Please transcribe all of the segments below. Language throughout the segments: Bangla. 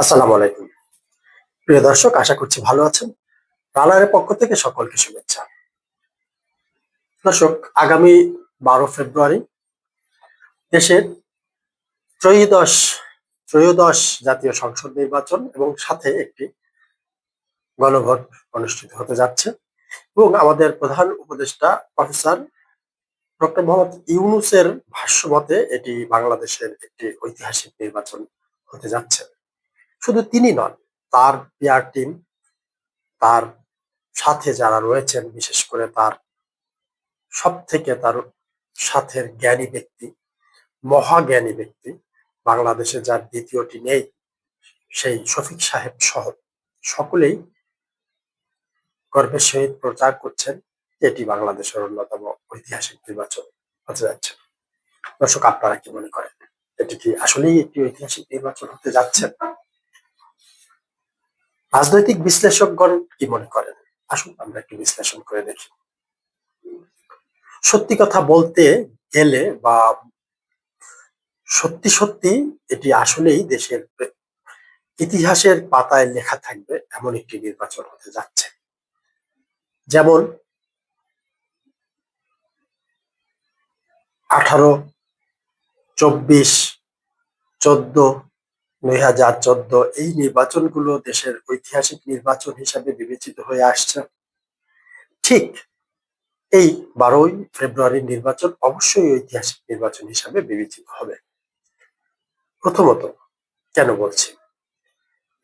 আসসালামু আলাইকুম। প্রিয় দর্শক, আশা করছি ভালো আছেন। রানারের পক্ষ থেকে সকলকে শুভেচ্ছা। দর্শক, আগামী বারো ফেব্রুয়ারি দেশের ত্রয়োদশ ত্রয়োদশ জাতীয় সংসদ নির্বাচন এবং সাথে একটি গণভোট অনুষ্ঠিত হতে যাচ্ছে এবং আমাদের প্রধান উপদেষ্টা প্রফেসর ডক্টর মোহাম্মদ ইউনুসের ভাষ্যমতে এটি বাংলাদেশের একটি ঐতিহাসিক নির্বাচন হতে যাচ্ছে। শুধু তিনি নন, তার পিয়ার টিম, তার সাথে যারা রয়েছেন, বিশেষ করে তার সব থেকে তার সাথের জ্ঞানী ব্যক্তি, মহাজ্ঞানী ব্যক্তি বাংলাদেশে যার দ্বিতীয়টি নেই সেই শফিক সাহেব সহ সকলেই গর্বের সহিত প্রচার করছেন এটি বাংলাদেশের অন্যতম ঐতিহাসিক নির্বাচন হতে যাচ্ছে। দর্শক, আপনারা কি মনে করেন? এটি কি আসলেই একটি ঐতিহাসিক নির্বাচন হতে যাচ্ছে? রাজনৈতিক বিশ্লেষকগণ কি মনে করেন? আসুন আমরা একটু বিশ্লেষণ করে দেখি। সত্যি কথা বলতে গেলে বা সত্যি সত্যি এটি আসলেই দেশের ইতিহাসের পাতায় লেখা থাকবে এমন একটি নির্বাচন হতে যাচ্ছে। যেমন আঠারো, চব্বিশ, চোদ্দ দুই হাজার চোদ্দ এই নির্বাচনগুলো দেশের ঐতিহাসিক নির্বাচন হিসাবে বিবেচিত হয়ে আসছে। ঠিক এই বারোই ফেব্রুয়ারির নির্বাচন অবশ্যই ঐতিহাসিক নির্বাচন হিসাবে বিবেচিত হবে। প্রথমত কেন বলছি?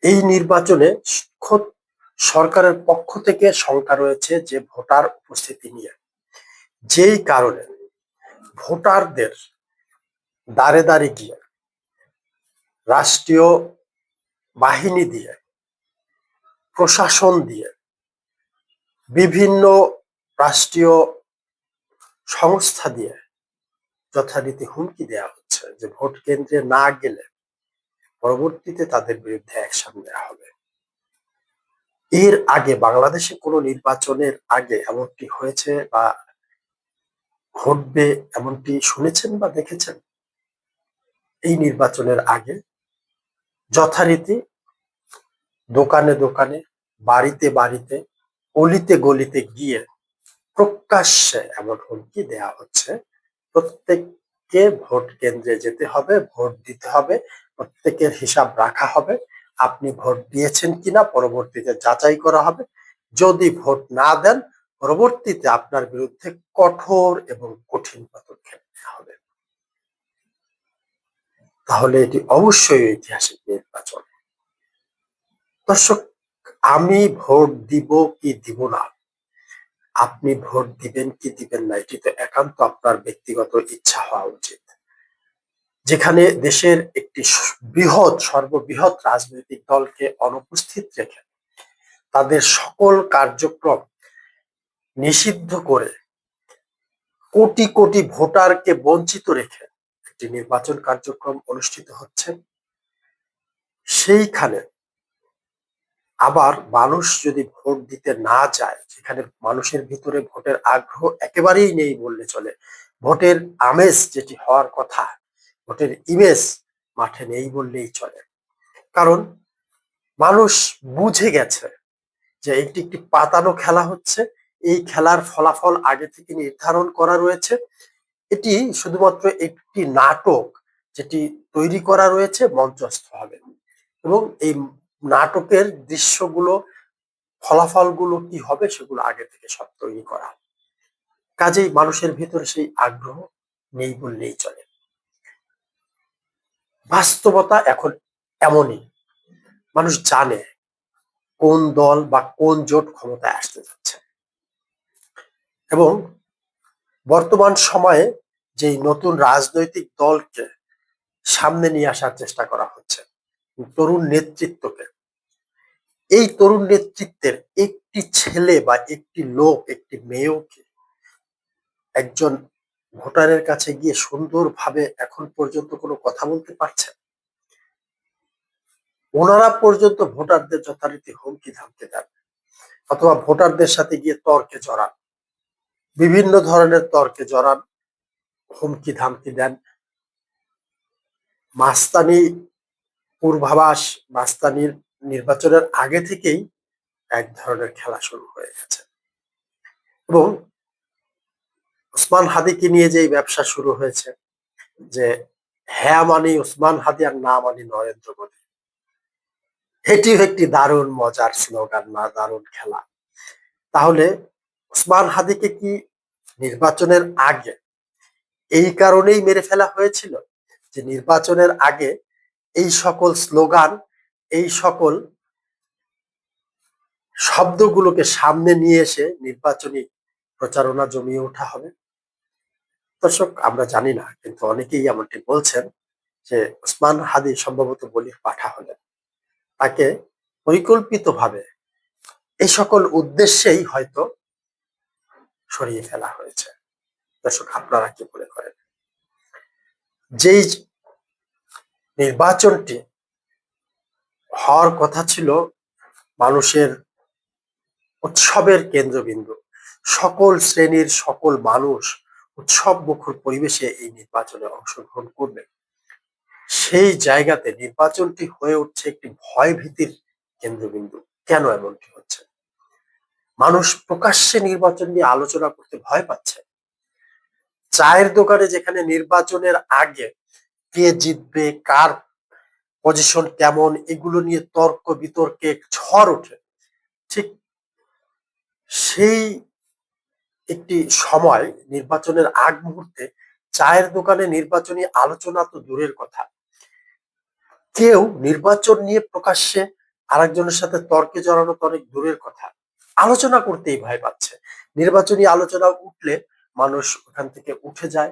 এই নির্বাচনে খোদ সরকারের পক্ষ থেকে শঙ্কা রয়েছে যে ভোটার উপস্থিতি নিয়ে। যেই কারণে ভোটারদের দাঁড়ে দাঁড়ে গিয়ে রাষ্ট্রীয় বাহিনী দিয়ে, প্রশাসন দিয়ে বিভিন্ন রাষ্ট্রীয় সংস্থা দিয়ে যথারীতি হুমকি দেওয়া হচ্ছে যে ভোট কেন্দ্রে না গেলে পরবর্তীতে তাদের বিরুদ্ধে অ্যাকশন নেওয়া হবে। এর আগে বাংলাদেশে কোনো নির্বাচনের আগে এমনটি হয়েছে বা ঘটবে এমনটি শুনেছেন বা দেখেছেন? এই নির্বাচনের আগে যথারীতি দোকানে দোকানে, বাড়িতে বাড়িতে, অলিতে গলিতে গিয়ে প্রকাশ্যে এমন হুমকি দেয়া হচ্ছে। প্রত্যেককে ভোট কেন্দ্রে যেতে হবে, ভোট দিতে হবে, প্রত্যেকের হিসাব রাখা হবে, আপনি ভোট দিয়েছেন কিনা পরবর্তীতে যাচাই করা হবে। যদি ভোট না দেন, পরবর্তীতে আপনার বিরুদ্ধে কঠোর এবং কঠিন পদক্ষেপ নেওয়া হবে। তাহলে এটি অবশ্যই ঐতিহাসিক নির্বাচন। দর্শক, আমি ভোট দিব কি দিব না? আপনি ভোট দিবেন কি দিবেন না, এটি তো একান্ত আপনার ব্যক্তিগত ইচ্ছা হওয়া উচিত। যেখানে দেশের একটি বৃহৎ, সর্ববৃহৎ রাজনৈতিক দলকে অনুপস্থিত রেখে তাদের সকল কার্যক্রম নিষিদ্ধ করে কোটি কোটি ভোটারকে বঞ্চিত রেখে একটি নির্বাচন কার্যক্রম অনুষ্ঠিত হচ্ছে, সেইখানে আবার মানুষ যদি ভোট দিতে না যায় যেখানে মানুষের ভিতরে ভোটের আগ্রহ একেবারেই নেই বললে চলে। ভোটের আমেজ যেটি হওয়ার কথা, ভোটের ইমেজ মাঠে নেই বললেই চলে। কারণ মানুষ বুঝে গেছে যে এটি একটি পাতানো খেলা হচ্ছে, এই খেলার ফলাফল আগে থেকে নির্ধারণ করা রয়েছে এটি শুধুমাত্র একটি নাটক যেটি তৈরি করা রয়েছে, মঞ্চস্থ হবে। এবং এই নাটকের দৃশ্যগুলো, ফলাফলগুলো কি হবে সেগুলো আগে থেকে সব তৈরি করা। কাজেই মানুষের ভেতরে সেই আগ্রহ নেই বললেই চলে। বাস্তবতা এখন এমনই। মানুষ জানে কোন দল বা কোন জোট ক্ষমতায় আসতে যাচ্ছে। এবং বর্তমান সময়ে যেই নতুন রাজনৈতিক দলকে সামনে নিয়ে আসার চেষ্টা করা হচ্ছে, তরুণ নেতৃত্বকে। এই তরুণ নেতৃত্বের একটি ছেলে বা একটি লোক, একটি মেয়েকে একজন ভোটারের কাছে গিয়ে সুন্দরভাবে এখন পর্যন্ত কোনো কথা বলতে পারছে? ওনারা পর্যন্ত ভোটারদের যথারীতি হুমকি ধামকে দেন, অথবা ভোটারদের সাথে গিয়ে তর্কে জড়ান। বিভিন্ন ধরনের তর্কে জড়ান, হুমকি ধামকি দেন। মাস্তানি পূর্বাভাস মাস্তানির নির্বাচনের আগে থেকেই এক ধরনের খেলা শুরু হয়ে গেছে। এবং ওসমান হাদিকে নিয়ে যে ব্যবসা শুরু হয়েছে, যে হ্যাঁ মানি, ওসমান হাদি আর না মানি নরেন্দ্র মোদী। এটিও একটি দারুণ মজার স্লোগান, না দারুণ খেলা। তাহলে ওসমান হাদিকে কি নির্বাচনের আগে এই কারণেই মেরে ফেলা হয়েছিল? যে নির্বাচনের আগে এই সকল স্লোগান, এই সকল শব্দগুলোকে সামনে নিয়ে এসে নির্বাচনী প্রচারণা জমিয়ে ওঠা হবে। দর্শক, আমরা জানি না, কিন্তু অনেকেই এমনটি বলছেন যে ওসমান হাদি সম্ভবত বলির পাঠা হলেন। তাকে পরিকল্পিতভাবে এই সকল উদ্দেশ্যেই হয়তো সরিয়ে ফেলা হয়েছে। দর্শক, আপনারা কি মনে করেন? যেই নির্বাচনটি হওয়ার কথা ছিল, মানুষের উৎসবের কেন্দ্রবিন্দু, সকল শ্রেণির সকল মানুষ উৎসব মুখর পরিবেশে এই নির্বাচনে অংশগ্রহণ করবে। সেই জায়গাতে নির্বাচনটি হয়ে উঠছে একটি ভয় ভীতির কেন্দ্রবিন্দু। কেন এমনটি মানুষ প্রকাশ্যে নির্বাচন নিয়ে আলোচনা করতে ভয় পাচ্ছে। চায়ের দোকানে যেখানে নির্বাচনের আগে কে জিতবে, কার পজিশন কেমন, এগুলো নিয়ে তর্ক, বিতর্কে ঝড় ওঠে। ঠিক সেই একটি সময় নির্বাচনের আগ মুহূর্তে চায়ের দোকানে নির্বাচনী আলোচনা তো দূরের কথা। কেউ নির্বাচন নিয়ে প্রকাশ্যে আরেকজনের সাথে তর্কে জড়ানো তো অনেক দূরের কথা। আলোচনা করতেই ভয় পাচ্ছে। নির্বাচনী আলোচনা উঠলে মানুষ ওখান থেকে উঠে যায়,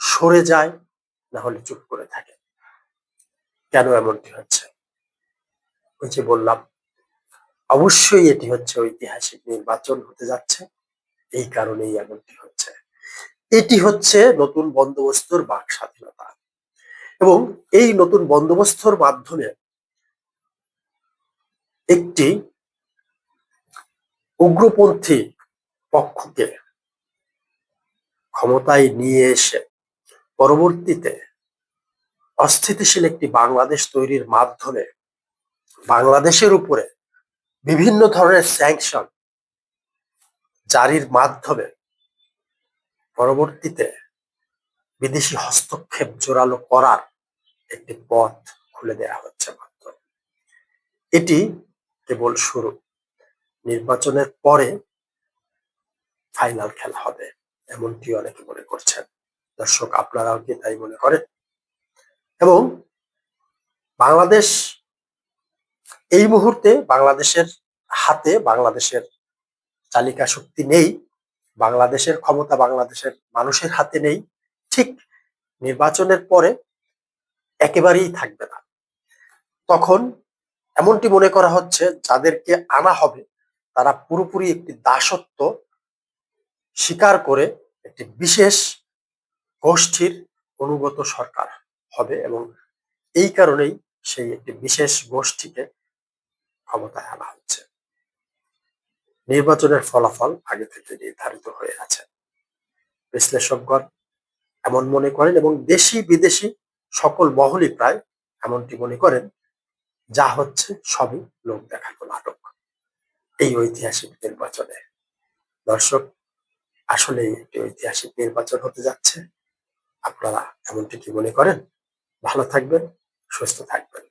সরে যায়, না হলে চুপ করে থাকে। কেন এমনটি হচ্ছে? ওই যে বললাম, অবশ্যই এটি হচ্ছে ঐতিহাসিক নির্বাচন হতে যাচ্ছে। এই কারণেই এমনটি হচ্ছে। এটি হচ্ছে নতুন বন্দোবস্তর বাক স্বাধীনতা। এবং এই নতুন বন্দোবস্তর মাধ্যমে একটি উগ্রপন্থী পক্ষকে ক্ষমতায় নিয়ে এসে পরবর্তীতে অস্থিতিশীল একটি বাংলাদেশ তৈরির মাধ্যমে বাংলাদেশের উপরে বিভিন্ন ধরনের স্যাংশন জারির মাধ্যমে পরবর্তীতে বিদেশি হস্তক্ষেপ জোরালো করার একটি পথ খুলে দেয়া হচ্ছে মাত্র। এটি কেবল শুরু। নির্বাচনের পরে ফাইনাল খেলা হবে, এমনটি অনেকে মনে করছেন। দর্শক, আপনারাও কি তাই মনে করেন? এবং বাংলাদেশ এই মুহূর্তে বাংলাদেশের হাতে, বাংলাদেশের চালিকা শক্তি নেই, বাংলাদেশের ক্ষমতা বাংলাদেশের মানুষের হাতে নেই, ঠিক নির্বাচনের পরে একেবারেই থাকবে না। তখন এমনটি মনে করা হচ্ছে, যাদেরকে আনা হবে তারা পুরোপুরি একটি দাসত্ব স্বীকার করে একটি বিশেষ গোষ্ঠীর অনুগত সরকার হবে এবং এই কারণেই সেই একটি বিশেষ গোষ্ঠীকে ক্ষমতায় আনা হচ্ছে। নির্বাচনের ফলাফল আগে থেকে নির্ধারিত হয়ে আছে। বিশ্লেষকগণ এমন মনে করেন এবং দেশি বিদেশি সকল মহলই প্রায় এমনটি মনে করেন, যা হচ্ছে সবই লোক দেখানো নাটক। এই ঐতিহাসিক নির্বাচনে। দর্শক, আসলে একটি ঐতিহাসিক নির্বাচন হতে যাচ্ছে। আপনারা এমনটি কি মনে করেন? ভালো থাকবেন, সুস্থ থাকবেন।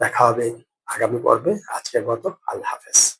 দেখা হবে আগামী পর্বে। আজকের মতো আল্লাহ হাফেজ।